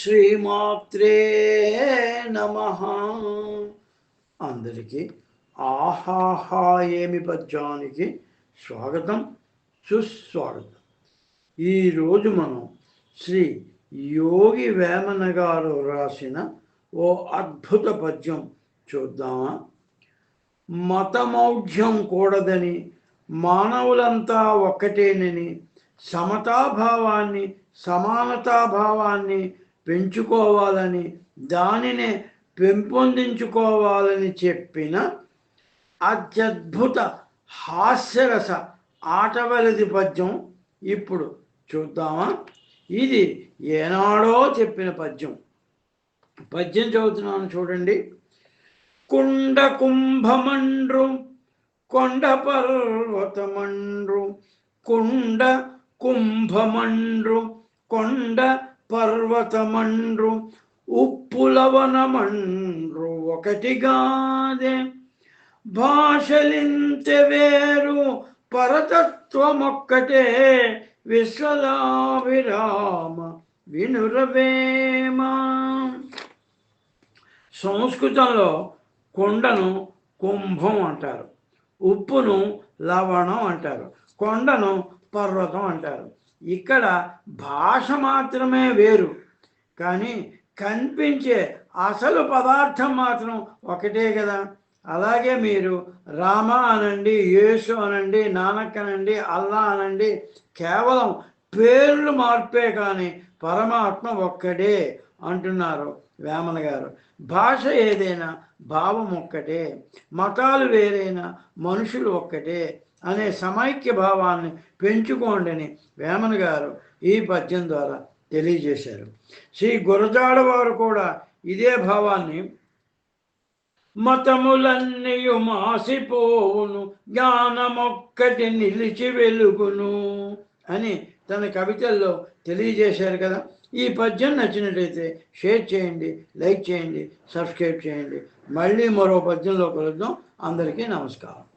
శ్రీమాత్రే నమ. అందరికీ ఆహాహా ఏమి పద్యానికి స్వాగతం సుస్వాగతం. ఈరోజు మనం శ్రీ యోగి వేమన గారు రాసిన ఓ అద్భుత పద్యం చూద్దామా? మతమౌఢ్యం కూడదని మానవులంతా ఒక్కటేనని సమతాభావాన్ని సమానతాభావాన్ని పెంచుకోవాలని దానినే పెంపొందించుకోవాలని చెప్పిన అత్యద్భుత హాస్యరస ఆటవలది పద్యం ఇప్పుడు చూద్దామా? ఇది ఏనాడో చెప్పిన పద్యం. పద్యం చదువుతున్నాను చూడండి. కుండ కుంభమండ్రు కొండ పర్వతమండ్రు కుండ కుంభమండ్రు కొండ పర్వతమండ్రు ఉప్పులవనమండ్రు ఒకటిగాదే భాషలింతె వేరు పరతత్వమొక్కటే విశ్వలాభిరామ వినురవేమ. సంస్కృతంలో కొండను కుంభం అంటారు ఉప్పును లవణం అంటారు కొండను పర్వతం అంటారు. ఇక్కడ భాష మాత్రమే వేరు కానీ కనిపించే అసలు పదార్థం మాత్రం ఒకటే కదా. అలాగే మీరు రామ అనండి యేసు అనండి నానక్ అనండి అల్లా అనండి కేవలం పేర్లు మార్పే కానీ పరమాత్మ ఒక్కడే అంటున్నారు. వేమన గారు. భాష ఏదైనా భావం ఒక్కటే మతాలు వేరైనా మనుషులు ఒక్కటే అనే సమైక్య భావాన్ని పెంచుకోండి వేమన గారు ఈ పద్యం ద్వారా తెలియజేశారు. శ్రీ గురజాడ వారు కూడా ఇదే భావాన్ని మతములన్నీయు మాసిపోవును జ్ఞానమొక్కటి నిలిచి వెలుగును అని తన కవితల్లో తెలియజేశారు కదా. ఈ పద్యం నచ్చినట్లయితే షేర్ చేయండి లైక్ చేయండి సబ్స్క్రైబ్ చేయండి. మళ్ళీ మరో పద్యంలో కలుద్దాం. అందరికీ నమస్కారం.